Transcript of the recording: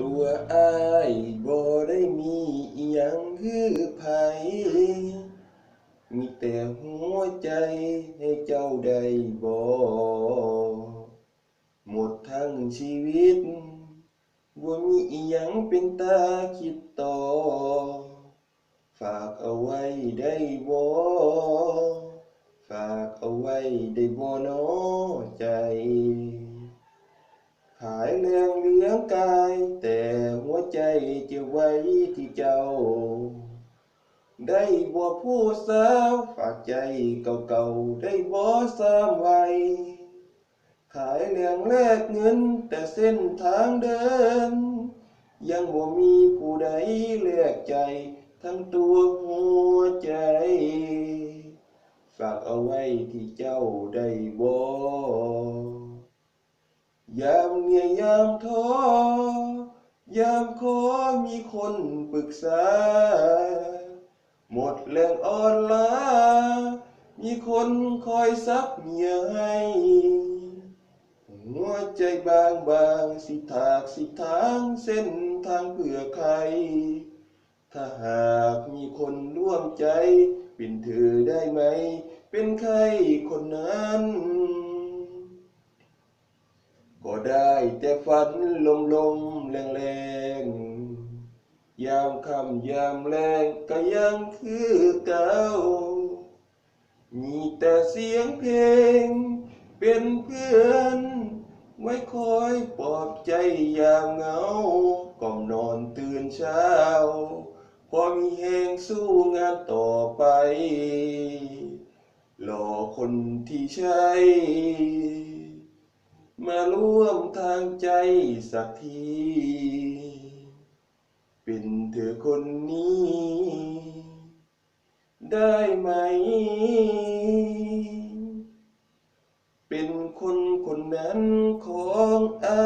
ตัวอ้ายบ่ได้มีอิหยังคือไผมีแต่หัวใจให้เจ้าได้บ่หมดทั้งชีวิตบ่มีอิหยังเป็นตาคิดต่อ ฝากเอาไว้ได้บ่ฝากเอาไว้ได้บ่น้อใจ ขายแรงเลี้ยงกาย แต่หัวใจจะไว้ที่เจ้า ได้บ่ผู้สาวฝากใจเก่าๆได้บ่สามไว้ขายแรงแลกเงินแต่เส้นทางเดิน ยังบ่มีผู้ใดแลกใจ ทั้งตัวหัวใจ ฝากเอาไว้ที่เจ้าได้บ่ ยามเหนื่อ ยามท้อยามขอมีคนปรึกษา หมดแรงอ่อนล้า มีคนคอยซับเหงื่อให้หัวใจบางบางสิถากสิทางเส้นทางเพื่อใคร ถ้าหากมีคนร่วมใจ เป็นเธอได้ไหม เป็นใครคนนั้น ได้แต่ฝันลมลมๆแรงแรงๆยามค่ำยามแรงก็ยังคือเก่า มีแต่เสียงเพลง เป็นเพื่อน ไว้คอยปลอบใจยามเหงาก่อมนอนตื่นเช้า พอมีแหงสู้งานต่อไปรอคนที่ใช่ ร่วมทางใจสักที เป็นเธอคนนี้ ได้ไหม เป็นคนคนนั้นของอา